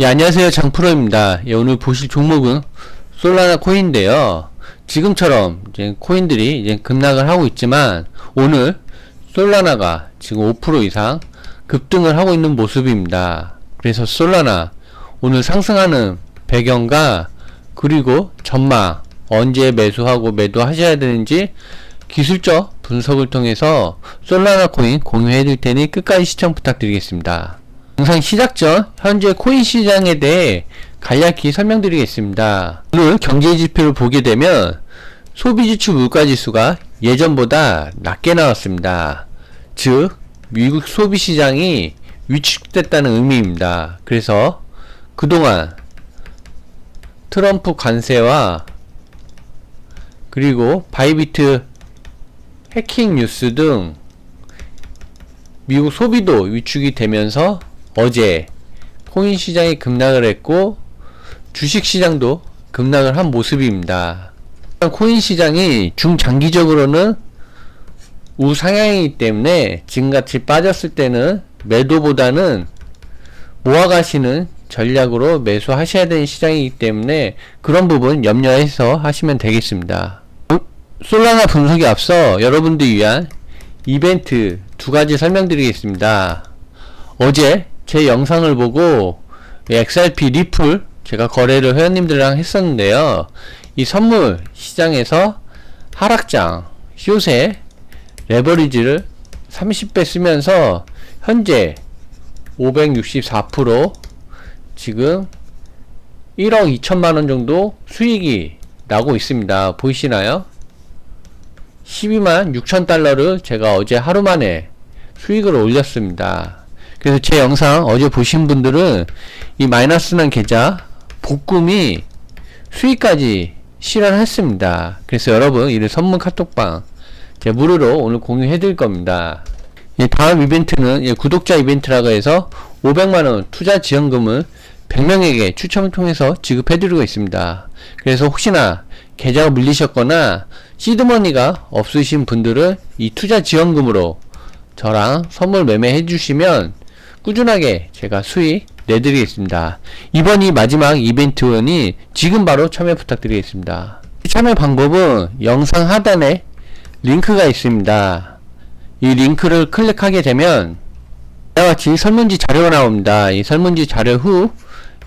예, 안녕하세요. 장프로입니다. 예, 오늘 보실 종목은 솔라나 코인인데요. 지금처럼 이제 코인들이 이제 급락을 하고 있지만 오늘 솔라나가 지금 5% 이상 급등을 하고 있는 모습입니다. 그래서 솔라나 오늘 상승하는 배경과 그리고 전망 언제 매수하고 매도하셔야 되는지 기술적 분석을 통해서 솔라나 코인 공유해 드릴 테니 끝까지 시청 부탁드리겠습니다. 영상 시작 전 현재 코인 시장에 대해 간략히 설명드리겠습니다. 오늘 경제 지표를 보게 되면 소비지수 물가지수가 예전보다 낮게 나왔습니다. 즉 미국 소비 시장이 위축됐다는 의미입니다. 그래서 그동안 트럼프 관세와 그리고 바이비트 해킹 뉴스 등 미국 소비도 위축이 되면서 어제 코인 시장이 급락을 했고 주식 시장도 급락을 한 모습입니다. 코인 시장이 중장기적으로는 우상향이기 때문에 지금같이 빠졌을 때는 매도보다는 모아가시는 전략으로 매수하셔야 되는 시장이기 때문에 그런 부분 염려해서 하시면 되겠습니다. 솔라나 분석에 앞서 여러분들 위한 이벤트 두 가지 설명드리겠습니다. 어제 제 영상을 보고 XRP 리플 제가 거래를 회원님들이랑 했었는데요. 이 선물 시장에서 하락장 쇼세 레버리지를 30배 쓰면서 현재 564% 지금 1억 2천만 원 정도 수익이 나고 있습니다. 보이시나요? 12만 6천 달러를 제가 어제 하루 만에 수익을 올렸습니다. 그래서 제 영상 어제 보신 분들은 이 마이너스 난 계좌 복금이 수익까지 실현했습니다. 그래서 여러분 이를 선물 카톡방 제 무료로 오늘 공유해 드릴 겁니다. 예, 다음 이벤트는 예, 구독자 이벤트라고 해서 500만원 투자 지원금을 100명에게 추첨을 통해서 지급해 드리고 있습니다. 그래서 혹시나 계좌가 물리셨거나 시드머니가 없으신 분들은 이 투자 지원금으로 저랑 선물 매매해 주시면 꾸준하게 제가 수익 내드리겠습니다. 이번이 마지막 이벤트니 지금 바로 참여 부탁드리겠습니다. 참여 방법은 영상 하단에 링크가 있습니다. 이 링크를 클릭하게 되면 이와 같이 설문지 자료가 나옵니다. 이 설문지 자료 후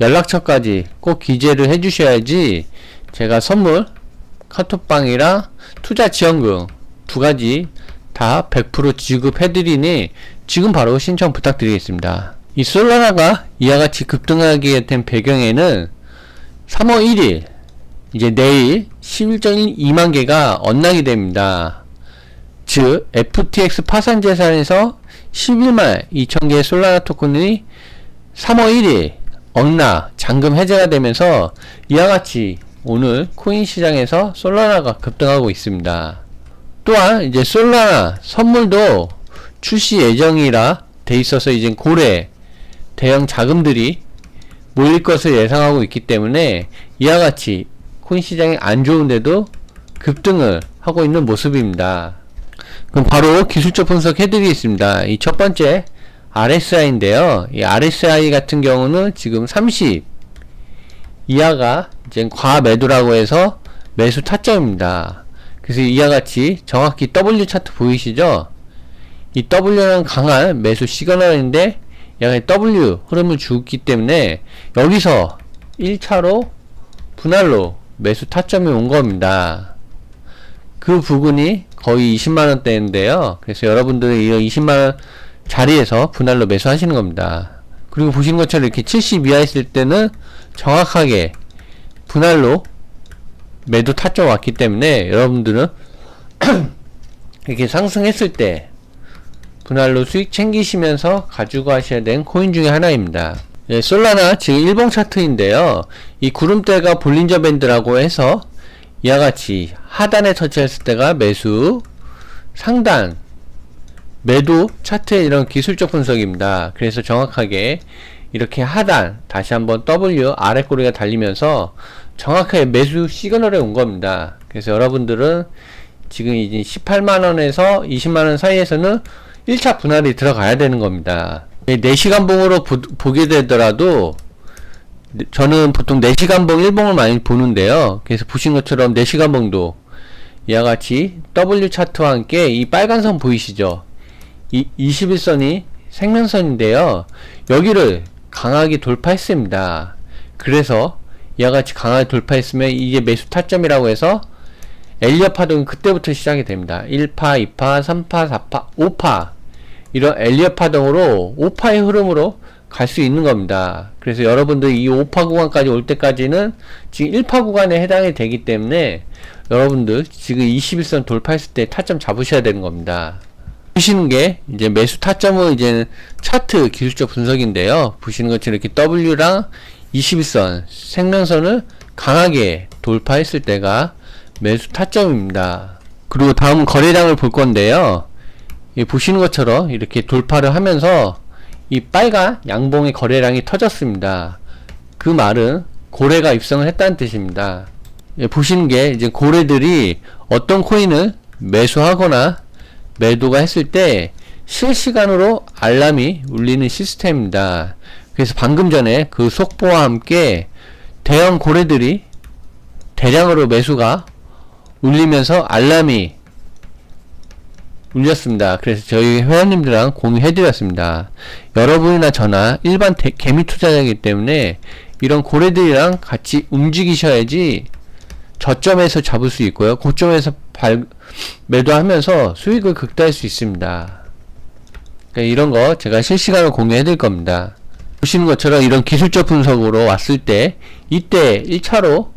연락처까지 꼭 기재를 해주셔야지 제가 선물 카톡방이랑 투자 지원금 두 가지 다 100% 지급해드리니 지금 바로 신청 부탁드리겠습니다. 이 솔라나가 이와 같이 급등하게 된 배경에는 3월 1일 이제 내일 11.2만 개가 언락이 됩니다. 즉 FTX 파산 재산에서 11만 2천 개의 솔라나 토큰이 3월 1일 언락 잔금 해제가 되면서 이와 같이 오늘 코인 시장에서 솔라나가 급등하고 있습니다. 또한 이제 솔라나 선물도 출시 예정이라 돼 있어서 이제 고래 대형 자금들이 몰릴 것을 예상하고 있기 때문에 이와 같이 코인 시장이 안 좋은데도 급등을 하고 있는 모습입니다. 그럼 바로 기술적 분석 해드리겠습니다. 이 첫 번째 RSI인데요. 이 RSI 같은 경우는 지금 30 이하가 이제 과매도라고 해서 매수 타점입니다. 그래서 이와 같이 정확히 W 차트 보이시죠? 이 W는 강한 매수 시그널인데 약간 W 흐름을 주기 때문에 여기서 1차로 분할로 매수 타점이 온 겁니다. 그 부분이 거의 20만원대인데요. 그래서 여러분들이 이 20만원 자리에서 분할로 매수하시는 겁니다. 그리고 보시는 것처럼 이렇게 70 이하 있을 때는 정확하게 분할로 매도 타점 왔기 때문에 여러분들은 이렇게 상승했을 때 분할로 수익 챙기시면서 가지고 하셔야 되는 코인 중에 하나입니다. 예, 솔라나 지금 일봉 차트인데요. 이 구름대가 볼린저 밴드라고 해서 이와 같이 하단에 터치했을 때가 매수, 상단 매도 차트의 이런 기술적 분석입니다. 그래서 정확하게 이렇게 하단 다시 한번 W 아래 꼬리가 달리면서 정확하게 매수 시그널에 온 겁니다. 그래서 여러분들은 지금 이제 18만원에서 20만원 사이에서는 1차 분할이 들어가야 되는 겁니다. 4시간 봉으로 보, 게 되더라도 저는 보통 4시간 봉 1봉을 많이 보는데요. 그래서 보신 것처럼 4시간 봉도 이와 같이 W 차트와 함께 이 빨간 선 보이시죠? 이 21선이 생명선인데요. 여기를 강하게 돌파했습니다. 그래서 이와 같이 강하게 돌파했으면 이게 매수 타점이라고 해서 엘리어 파동이 그때부터 시작이 됩니다. 1파, 2파, 3파, 4파, 5파 이런 엘리어 파동으로 5파의 흐름으로 갈 수 있는 겁니다. 그래서 여러분들 이 5파 구간까지 올 때까지는 지금 1파 구간에 해당이 되기 때문에 여러분들 지금 21선 돌파했을 때 타점 잡으셔야 되는 겁니다. 보시는 게 이제 매수 타점은 이제 차트 기술적 분석인데요. 보시는 것처럼 이렇게 W랑 21선 생명선을 강하게 돌파했을 때가 매수 타점입니다. 그리고 다음 거래량을 볼 건데요. 이 보시는 것처럼 이렇게 돌파를 하면서 이 빨간 양봉의 거래량이 터졌습니다. 그 말은 고래가 입성을 했다는 뜻입니다. 예, 보시는 게 이제 고래들이 어떤 코인을 매수하거나 매도가 했을 때 실시간으로 알람이 울리는 시스템입니다. 그래서 방금 전에 그 속보와 함께 대형 고래들이 대량으로 매수가 울리면서 알람이 울렸습니다. 그래서 저희 회원님들랑 공유해드렸습니다. 여러분이나 저나 일반 대, 개미 투자자이기 때문에 이런 고래들이랑 같이 움직이셔야지 저점에서 잡을 수 있고요. 고점에서 발, 매도하면서 수익을 극대화할 수 있습니다. 그러니까 이런 거 제가 실시간으로 공유해 드릴 겁니다. 보시는 것처럼 이런 기술적 분석으로 왔을 때 이때 1차로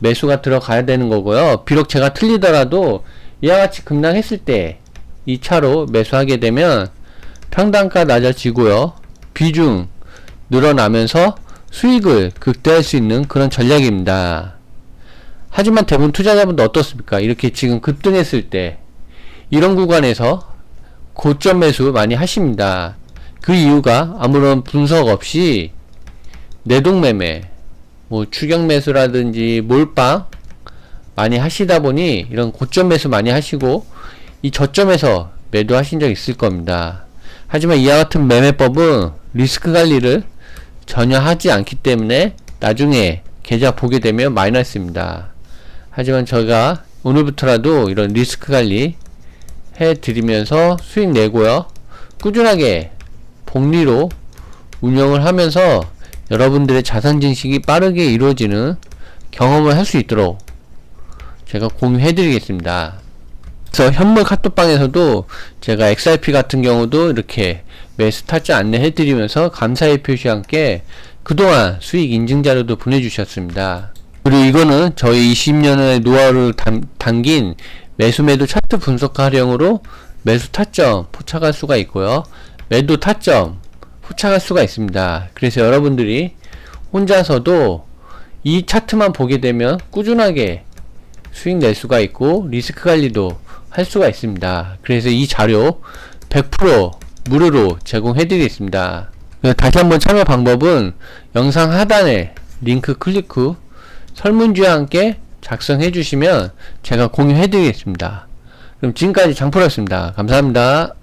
매수가 들어가야 되는 거고요. 비록 제가 틀리더라도 이와 같이 급락했을 때 2차로 매수하게 되면 평단가 낮아지고요. 비중 늘어나면서 수익을 극대화할 수 있는 그런 전략입니다. 하지만 대부분 투자자분들 어떻습니까? 이렇게 지금 급등했을 때 이런 구간에서 고점 매수 많이 하십니다. 그 이유가 아무런 분석 없이 내동매매, 뭐 추격 매수라든지 몰빵 많이 하시다 보니 이런 고점 매수 많이 하시고 이 저점에서 매도하신 적 있을 겁니다. 하지만 이와 같은 매매법은 리스크 관리를 전혀 하지 않기 때문에 나중에 계좌 보게 되면 마이너스입니다. 하지만 저희가 오늘부터라도 이런 리스크 관리 해 드리면서 수익 내고요. 꾸준하게 복리로 운영을 하면서 여러분들의 자산 증식이 빠르게 이루어지는 경험을 할 수 있도록 제가 공유해 드리겠습니다. 그래서 현물 카톡방에서도 제가 XRP 같은 경우도 이렇게 매수 타짜 안내해 드리면서 감사의 표시와 함께 그동안 수익 인증 자료도 보내주셨습니다. 그리고 이거는 저희 20년의 노하우를 담, 담긴 매수 매도 차트 분석 활용으로 매수 타점 포착할 수가 있고요. 매도 타점 포착할 수가 있습니다. 그래서 여러분들이 혼자서도 이 차트만 보게 되면 꾸준하게 수익 낼 수가 있고 리스크 관리도 할 수가 있습니다. 그래서 이 자료 100% 무료로 제공해 드리겠습니다. 다시 한번 참여 방법은 영상 하단에 링크 클릭 후 설문지와 함께 작성해 주시면 제가 공유해 드리겠습니다. 그럼 지금까지 장프로였습니다. 감사합니다.